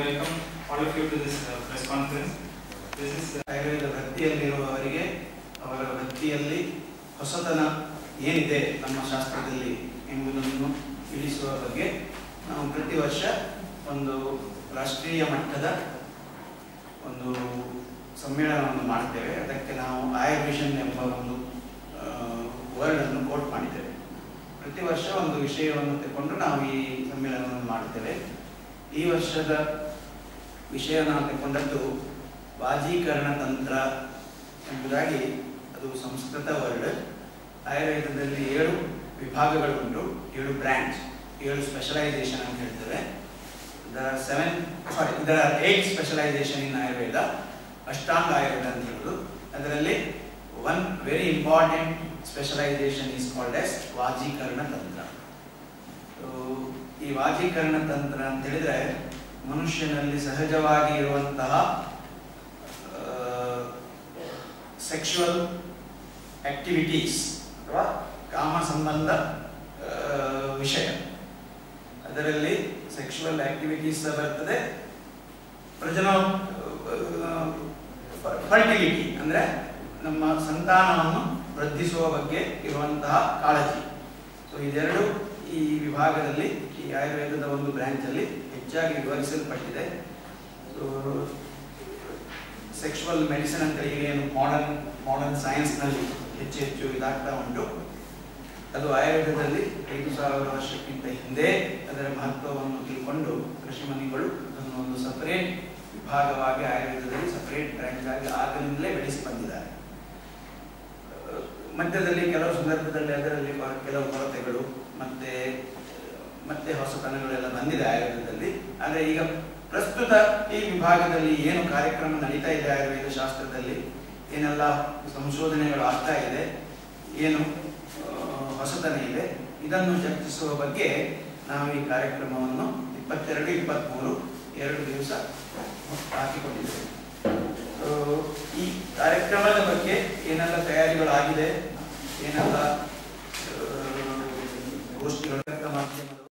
all of you to this uh, press conference. This is uh, Ayurveda ವೃತ್ತಿಯಲ್ಲಿರುವವರಿಗೆ ಅವರ ವೃತ್ತಿಯಲ್ಲಿ ಹೊಸತನ ಏನಿದೆ ನಮ್ಮ ಶಾಸ್ತ್ರದಲ್ಲಿ ಎಂಬುದನ್ನು ತಿಳಿಸುವ ಬಗ್ಗೆ ನಾವು ಪ್ರತಿ ವರ್ಷ ಒಂದು ರಾಷ್ಟ್ರೀಯ ಮಟ್ಟದ ಒಂದು ಸಮ್ಮೇಳನವನ್ನು ಮಾಡ್ತೇವೆ. ಅದಕ್ಕೆ ನಾವು ಆಯುರ್ವಿಷನ್ ಎಂಬ ಒಂದು ವರ್ಡನ್ನು ಕೋಟ್ ಮಾಡಿದ್ದೇವೆ. ಪ್ರತಿ ವರ್ಷ ಒಂದು ವಿಷಯವನ್ನು ತಗೊಂಡು ನಾವು ಈ ಸಮ್ಮೇಳನವನ್ನು ಮಾಡ್ತೇವೆ. ಈ ವರ್ಷದ ವಿಷಯ ನಾವು ತಗೊಂಡದ್ದು ವಾಜೀಕರಣ ತಂತ್ರ ಎಂಬುದಾಗಿ ಅದು ಸಂಸ್ಕೃತ ವರ್ಡ್. ಆಯುರ್ವೇದದಲ್ಲಿ ಏಳು ವಿಭಾಗಗಳು ಉಂಟು ಏಳು ಬ್ರ್ಯಾಂಚ್, ಏಳು ಸ್ಪೆಷಲೈಸೇಷನ್ ಅಂತ ಹೇಳ್ತೇವೆ. The seven, sorry or eight specialisation in Ayurveda, Ashtanga Ayurveda ಅಂತ ಹೇಳೋದು. ಅದರಲ್ಲಿ one very important specialisation is called as ವಾಜೀಕರಣ ತಂತ್ರ. ಈ ವಾಜೀಕರಣ ತಂತ್ರ ಅಂತ ಹೇಳಿದ್ರೆ ಮನುಷ್ಯನಲ್ಲಿ ಸಹಜವಾಗಿ ಇರುವಂತಹ ಸೆಕ್ಷುವಲ್ ಆಕ್ಟಿವಿಟೀಸ್ ಅಥವಾ ಕಾಮ ಸಂಬಂಧ ವಿಷಯ. ಅದರಲ್ಲಿ ಸೆಕ್ಷುವಲ್ ಆಕ್ಟಿವಿಟೀಸ್ ಬರ್ತದೆ. ಪ್ರಜನ ಫರ್ಟಿಲಿಟಿ ಅಂದ್ರೆ ನಮ್ಮ ಸಂತಾನವನ್ನು ವೃದ್ಧಿಸುವ ಬಗ್ಗೆ ಇರುವಂತಹ ಕಾಳಜಿ. ಸೊ ಇದೆರಡು ಈ ವಿಭಾಗದಲ್ಲಿ, ಈ ಆಯುರ್ವೇದದ ಒಂದು ಬ್ರಾಂಚ್ ಅಲ್ಲಿ ಹೆಚ್ಚಾಗಿ ವಿವರಿಸಲ್ಪಟ್ಟಿದೆ. ಸೆಕ್ಷುವಲ್ ಮೆಡಿಸಿನ್ ಅಂತ ಈಗ ಏನು ಮಾಡರ್ನ್ ಮಾಡರ್ನ್ ಸೈನ್ಸ್ನಲ್ಲಿ ಹೆಚ್ಚು ಹೆಚ್ಚು ಇದಾಗ್ತಾ ಉಂಟು. ಅದು ಆಯುರ್ವೇದದಲ್ಲಿ ಐದು ಸಾವಿರ ವರ್ಷಕ್ಕಿಂತ ಹಿಂದೆ ಅದರ ಮಹತ್ವವನ್ನು ತಿಳ್ಕೊಂಡು ಋಷಿಮುನಿಗಳು ಅದನ್ನು ಒಂದು ಸಪರೇಟ್ ವಿಭಾಗವಾಗಿ ಆಯುರ್ವೇದದಲ್ಲಿ ಸಪರೇಟ್ ಬ್ರಾಂಚ್ ಆಗಿ ಆಗಲಿಂದಲೇ ಬೆಳೆಸಿ ಬಂದಿದ್ದಾರೆ. ಮಧ್ಯದಲ್ಲಿ ಕೆಲವು ಸಂದರ್ಭದಲ್ಲಿ ಅದರಲ್ಲಿ ಕೆಲವು ಕೊರತೆಗಳು ಮತ್ತೆ ಹೊಸತನಗಳೆಲ್ಲ ಬಂದಿದೆ ಆಯುರ್ವೇದದಲ್ಲಿ. ಆದರೆ ಈಗ ಪ್ರಸ್ತುತ ಈ ವಿಭಾಗದಲ್ಲಿ ಏನು ಕಾರ್ಯಕ್ರಮ ನಡೀತಾ ಇದೆ ಆಯುರ್ವೇದ ಶಾಸ್ತ್ರದಲ್ಲಿ? ಏನೆಲ್ಲ ಸಂಶೋಧನೆಗಳು ಆಗ್ತಾ ಇದೆ? ಏನು ಹೊಸತನ ಇದೆ? ಇದನ್ನು ಚರ್ಚಿಸುವ ಬಗ್ಗೆ ನಾವು ಈ ಕಾರ್ಯಕ್ರಮವನ್ನು ಇಪ್ಪತ್ತೆರಡು ಇಪ್ಪತ್ತ್ಮೂರು ಎರಡು ದಿವಸ ಹಾಕಿಕೊಂಡಿದ್ದೇವೆ. ಈ ಕಾರ್ಯಕ್ರಮದ ಬಗ್ಗೆ ಏನೆಲ್ಲ ತಯಾರಿಗಳಾಗಿದೆ? ಏನೆಲ್ಲ ಗೋಷ್ಠಿಗಳ ಗೋಷ್ಠಿಗಳು